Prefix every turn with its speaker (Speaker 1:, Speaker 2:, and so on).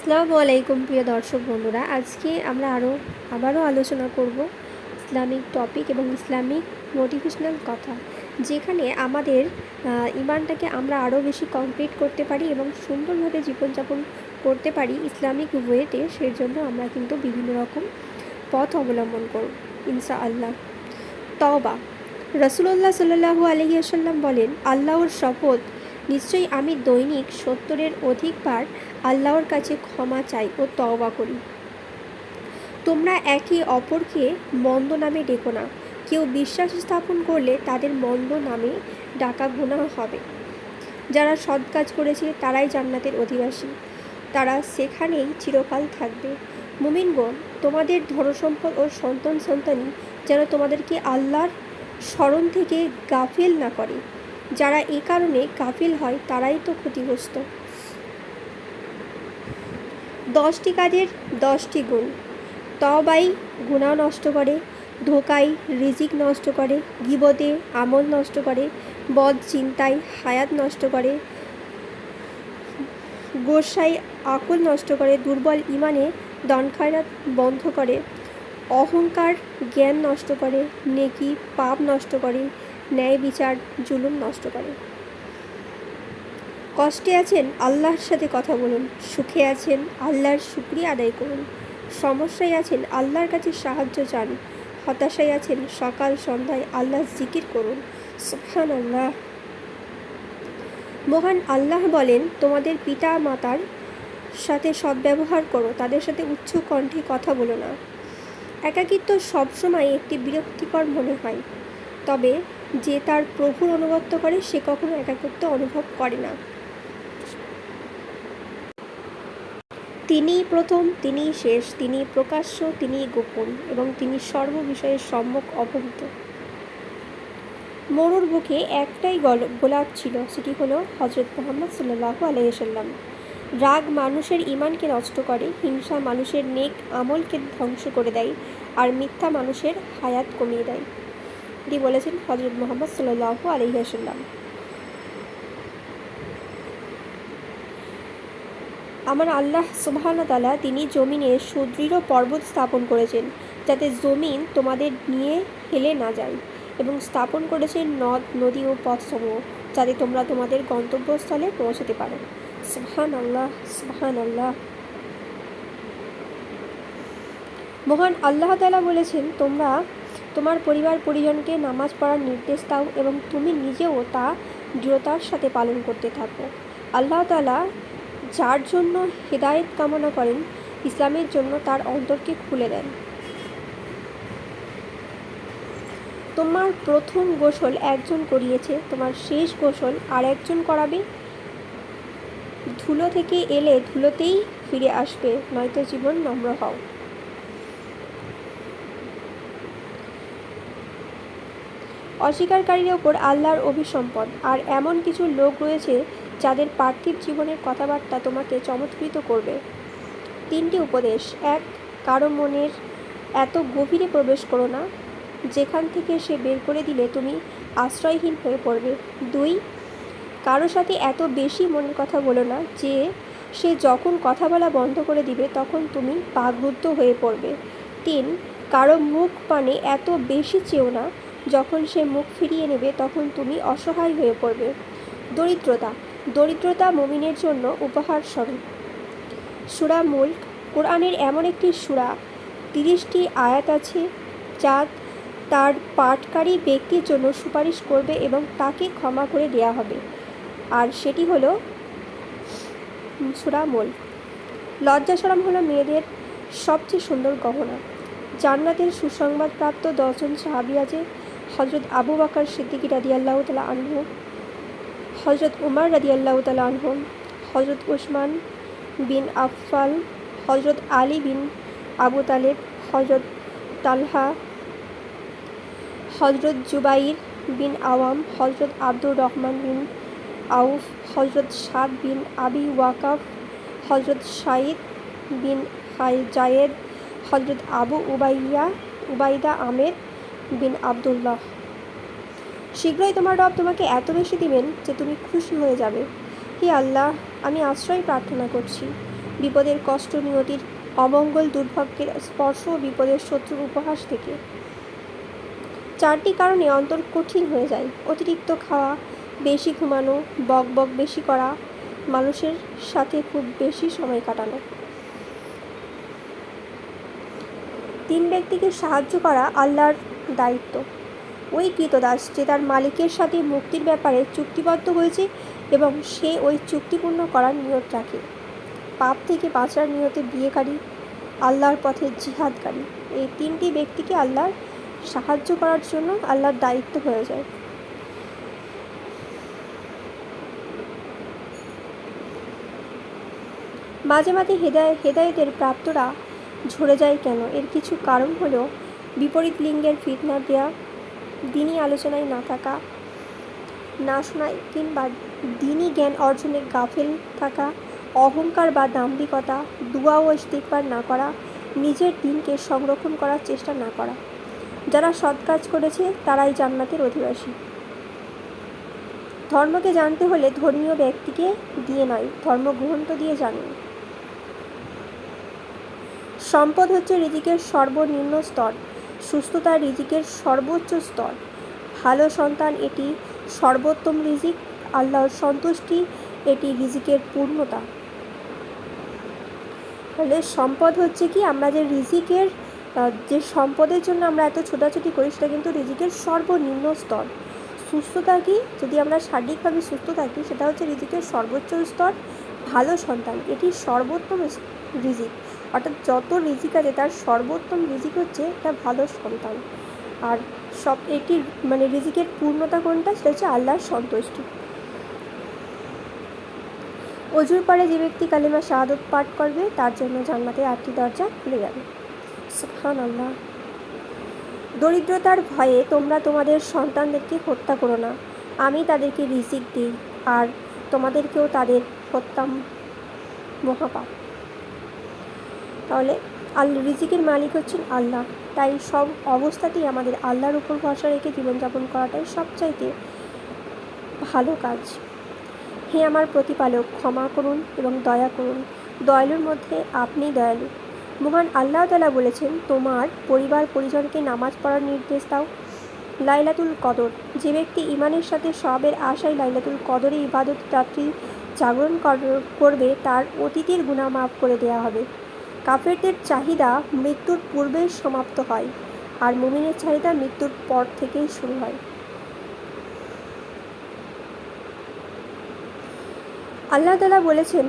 Speaker 1: আসসালামু আলাইকুম প্রিয় দর্শক বন্ধুরা, আজকে আমরা আরও আবারও আলোচনা করব ইসলামিক টপিক এবং ইসলামিক মোটিভেশনাল কথা, যেখানে আমাদের ইমানটাকে আমরা আরও বেশি কমপ্লিট করতে পারি এবং সুন্দরভাবে জীবনযাপন করতে পারি ইসলামিক ওয়েতে সেই জন্য আমরা কিন্তু বিভিন্ন রকম পথ অবলম্বন করব ইনশা আল্লাহ তওবা রসুল্লাহ সাল্লু আলহি আসাল্লাম বলেন, আল্লাহর শপথ নিশ্চয়ই আমি দৈনিক সত্তরের অধিকবার আল্লাহর কাছে ক্ষমা চাই ও তওবা করি। তোমরা একে অপরকে মন্দ নামে ডেকো না। কেউ বিশ্বাস স্থাপন করলে তাদের মন্দ নামে ডাকা গুনাহ হবে। যারা সৎ কাজ করেছে, তারাই জান্নাতের অধিবাসী। তারা সেখানেই চিরকাল থাকবে। মুমিনগণ, তোমাদের ধনসম্পদ ও সন্তান সন্তানই যেন তোমাদেরকে আল্লাহর স্মরণ থেকে গাফিল না করে। যারা এই কারণে গাফিল হয়, তারাই তো ক্ষতিগ্রস্ত। দশটি কাজের দশটি গুণ। তবাই গুণা নষ্ট করে, ধোকাই রিজিক নষ্ট করে, গিবতে আমল নষ্ট করে, বদ চিন্তায় হায়াত নষ্ট করে, গোসাই আকল নষ্ট করে, দুর্বল ইমানে দন খায়রাত বন্ধ করে, অহংকার জ্ঞান নষ্ট করে, নেকি পাপ নষ্ট করে ন্যায় বিচার জুলুম নষ্ট করে। কষ্টে আছেন আল্লাহর সাথে কথা বলুন, সুখে আছেন আল্লাহর শুক্রিয়া আদায় করুন। সমস্যায় আছেন আল্লাহর কাছে সাহায্য চান, হতাশায় আছেন সকাল সন্ধ্যায় আল্লাহ জিকির করুন। সুফান আল্লাহ মহান আল্লাহ বলেন, তোমাদের পিতা মাতার সাথে সদ্ব্যবহার করো, তাদের সাথে উচ্চ কণ্ঠে কথা বলো না। একাকিত্ব সবসময় একটি বিরক্তিকর মনে হয়। তবে যে তার প্রভুর অনুগত্য করে, সে কখনো একাকিত্ব অনুভব করে না। তিনিই প্রথম, তিনিই শেষ তিনি প্রকাশ্য, তিনিই গোপন এবং তিনি সর্ব বিষয়ের সম্মুখ অবহিত। মরুর বুকে একটাই গল গোলাপ ছিল, সেটি হলো হজরত মোহাম্মদ সাল্লাহ আলাইসাল্লাম রাগ মানুষের ইমানকে নষ্ট করে, হিংসা মানুষের নেক আমলকে ধ্বংস করে দেয়, আর মিথ্যা মানুষের হায়াত কমিয়ে দেয়। এটি বলেছেন হজরত মোহাম্মদ সাল্লাহ আলহিহাসাল্লাম আমার আল্লাহ সুবাহানতালা তিনি জমিনে সুদৃঢ় পর্বত স্থাপন করেছেন, যাতে জমিন তোমাদের নিয়ে হেলে না যায় এবং স্থাপন করেছেন নদ, নদী ও পথসমূহ, যাতে তোমরা তোমাদের গন্তব্যস্থলে পৌঁছতে পারো। সুবহান আল্লাহ সুবহান আল্লাহ মহান আল্লাহ তালা বলেছেন, তোমরা তোমার পরিবার পরিজনকে নামাজ পড়ার নির্দেশ দাও এবং তুমি নিজেও তা দৃঢ়তার সাথে পালন করতে থাকো। আল্লাহ তালা যার জন্য হেদায়েত কামনা করেন, ইসলামের জন্য তার অন্তরকে খুলে দেন। তোমার প্রথম গোসল একজন করিয়েছে, তোমার শেষ গোসল আর একজন করাবে। ধুলো থেকে এলে ধুলোতেই ফিরে আসবে, নয়তো জীবন নম্র হও। অস্বীকারীর ওপর আল্লাহর অভিসম্পদ। আর এমন কিছু লোক রয়েছে যাদের পার্থিব জীবনের কথাবার্তা তোমাকে চমৎকৃত করবে। তিনটি উপদেশ। এক, কারও মনের এত গভীরে প্রবেশ করো না, যেখান থেকে সে বের করে দিলে তুমি আশ্রয়হীন হয়ে পড়বে। দুই, কারও সাথে এত বেশি মনের কথা বলো না যে সে যখন কথা বলা বন্ধ করে দিবে তখন তুমি বাগরুদ্ধ হয়ে পড়বে। তিন, কারও মুখ পানে এত বেশি চেও না যখন সে মুখ ফিরিয়ে নেবে, তখন তুমি অসহায় হয়ে পড়বে। দরিদ্রতা। দরিদ্রতা মমিনের জন্য উপহার স্বরূপ। সুরা মুল্ক, কোরআনের এমন একটি সুরা। তিরিশটি আয়াত আছে যা তার পাঠকারী ব্যক্তির জন্য সুপারিশ করবে এবং তাকে ক্ষমা করে দেয়া হবে। আর সেটি হলো সুরা মুল্ক। লজ্জাসরম হলো মেয়েদের সবচেয়ে সুন্দর গহনা। জান্নাতের সুসংবাদপ্রাপ্ত দশজন সাহাবি আছে হজরত আবু বাকর সিদ্দিকি রাদিয়াল্লাহ তালা আনহু হজরত উমার তালা আনহু হজরত উসমান বিন আফফাল হজরত আলী বিন আবু তালেব হজরত তালহা হজরত জুবাইর বিন আওয়াম হজরত আব্দুর রহমান বিন আউফ হজরত সাদ বিন আবি ওয়াকাফ হজরত শাইদ বিন জায়েদ হজরত আবু উবাইয়া, উবাইদা আমের বিন আবদুল্লাহ। শীঘ্রই তোমার রব তোমাকে এত বেশি দিবেন যে তুমি খুশি হয়ে যাবে। হে আল্লাহ, আমি আশ্রয় প্রার্থনা করছি। বিপদের কষ্ট, নিয়তির অমঙ্গল, দুর্ভাগ্যের স্পর্শ ও বিপদের শত্রুর উপহাস থেকে। চারটি কারণে অন্তর কঠিন হয়ে যায়। অতিরিক্ত খাওয়া, বেশি ঘুমানো, বক বক বেশি করা, মানুষের সাথে খুব বেশি সময় কাটানো। তিন ব্যক্তিকে সাহায্য করা আল্লাহর দায়িত্ব। ওই কৃতদাস যে তার মালিকের সাথে মুক্তির ব্যাপারে চুক্তিবদ্ধ হয়েছে এবং সে ওই চুক্তিপূর্ণ করার নিয়ত রাখে। পাপ থেকে বাঁচার নিয়তে বিয়েকারী, আল্লাহর পথে জিহাদকারী। এই তিনটি ব্যক্তিকে আল্লাহর সাহায্য করার জন্য আল্লাহর দায়িত্ব হয়ে যায়। মাঝে মাঝে হেদায়, হেদায়তের প্রাপ্তরা ঝরে যায় কেন? এর কিছু কারণ হলো বিপরীত লিঙ্গের ফিতনা দেওয়া দিনই আলোচনায় না থাকা, না শোনায় কিংবা দিনই জ্ঞান অর্জনে গাফেল থাকা, অহংকার বা দাম্ভিকতা দুয়া ও ইস্তিকবার না করা, নিজের দিনকে সংরক্ষণ করার চেষ্টা না করা। যারা সৎ কাজ করেছে, তারাই জান্নাতের অধিবাসী। ধর্মকে জানতে হলে ধর্মীয় ব্যক্তিকে দিয়ে নয়, ধর্মগ্রন্থ দিয়ে জানুন। সম্পদ হচ্ছে রিজিকের সর্বনিম্ন স্তর। সুস্থতা রিজিকের সর্বোচ্চ স্তর। ভালো সন্তান এটি সর্বোত্তম রিজিক, আল্লাহর সন্তুষ্টি এটি রিজিকের পূর্ণতা। তাহলে সম্পদ হচ্ছে কি? আমরা যে রিজিকের যে সম্পদের জন্য আমরা এত ছোটাছুটি করি সেটা কিন্তু রিজিকের সর্বনিম্ন স্তর। সুস্থতা কি? যদি আমরা শারীরিকভাবে সুস্থ থাকি, সেটা হচ্ছে রিজিকের সর্বোচ্চ স্তর। ভালো সন্তান এটি সর্বোত্তম রিজিক। অর্থাৎ যত রিজিক আছে, তার সর্বোত্তম রিজিক হচ্ছে একটা ভালো সন্তান। আর সব এটির মানে রিজিকের পূর্ণতা কোনটা? সেটা হচ্ছে আল্লাহর সন্তুষ্টি। অজুর পরে যে ব্যক্তি কালিমা শাহাদত পাঠ করবে, তার জন্য জান্নাতের আটটি দরজা খুলে যাবে। সুবহান আল্লাহ দরিদ্রতার ভয়ে তোমরা তোমাদের সন্তানদেরকে হত্যা করো না। আমি তাদেরকে রিজিক দিই, আর তোমাদেরকেও তাদের হত্যা মহাপাপ। তাহলে আল্লাহ রিজিকের মালিক হচ্ছেন আল্লাহ। তাই সব অবস্থাতেই আমাদের আল্লাহর উপর ভরসা রেখে জীবনযাপন করাটাই সবচাইতে ভালো কাজ। হে আমার প্রতিপালক, ক্ষমা করুন এবং দয়া করুন। দয়ালুর মধ্যে আপনি দয়ালু। মহান আল্লাহ তালা বলেছেন, তোমার পরিবার পরিজনকে নামাজ পড়ার নির্দেশ দাও। লাইলাতুল কদর। যে ব্যক্তি ইমানের সাথে সবের আশায় লাইলাতুল কদরে ইবাদত রাত্রি জাগরণ কর- করবে, তার অতীতের গুণা মাফ করে দেওয়া হবে। কাফেরদের চাহিদা মৃত্যুর পূর্বেই সমাপ্ত হয় আর মুমিনের চাহিদা মৃত্যুর পর থেকেই শুরু হয়। আল্লাহ তালা বলেছেন